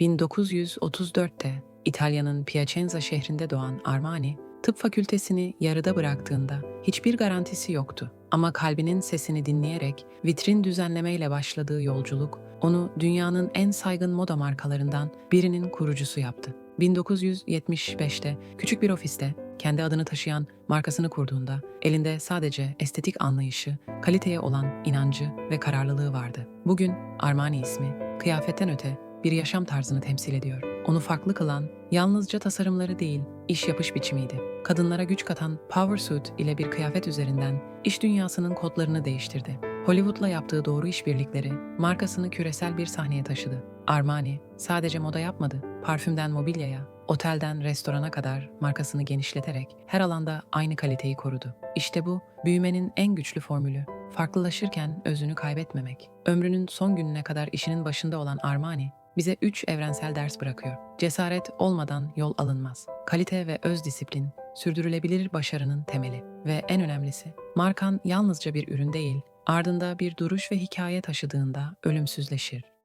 1934'te İtalya'nın Piacenza şehrinde doğan Armani, tıp fakültesini yarıda bıraktığında hiçbir garantisi yoktu. Ama kalbinin sesini dinleyerek vitrin düzenlemeyle başladığı yolculuk onu dünyanın en saygın moda markalarından birinin kurucusu yaptı. 1975'te küçük bir ofiste kendi adını taşıyan markasını kurduğunda elinde sadece estetik anlayışı, kaliteye olan inancı ve kararlılığı vardı. Bugün Armani ismi kıyafetten öte bir yaşam tarzını temsil ediyor. Onu farklı kılan yalnızca tasarımları değil, iş yapış biçimiydi. Kadınlara güç katan Power Suit ile bir kıyafet üzerinden iş dünyasının kodlarını değiştirdi. Hollywood'la yaptığı doğru işbirlikleri markasını küresel bir sahneye taşıdı. Armani sadece moda yapmadı. Parfümden mobilyaya, otelden restorana kadar markasını genişleterek her alanda aynı kaliteyi korudu. İşte bu büyümenin en güçlü formülü. Farklılaşırken özünü kaybetmemek. Ömrünün son gününe kadar işinin başında olan Armani bize üç evrensel ders bırakıyor. Cesaret olmadan yol alınmaz. Kalite ve öz disiplin sürdürülebilir başarının temeli. Ve en önemlisi, markan yalnızca bir ürün değil, ardında bir duruş ve hikaye taşıdığında ölümsüzleşir.